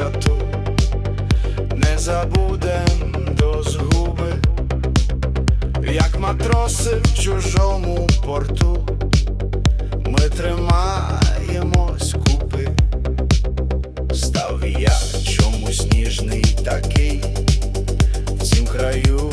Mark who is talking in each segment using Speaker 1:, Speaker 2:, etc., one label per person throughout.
Speaker 1: святу, не забудем до згуби, як матроси в чужому порту, ми тримаємось купи, став я чомусь ніжний такий, в цім краю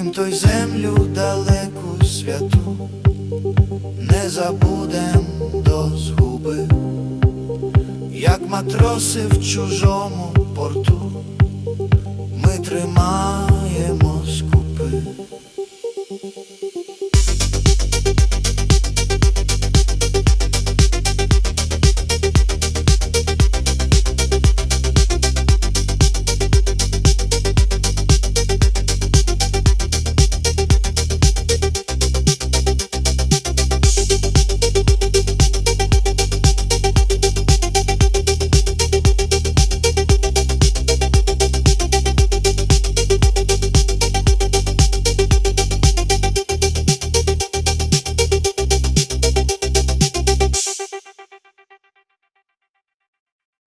Speaker 1: Тим той землю далеку святу не забудем до згуби, як матроси в чужому порту, ми тримаємо скупи.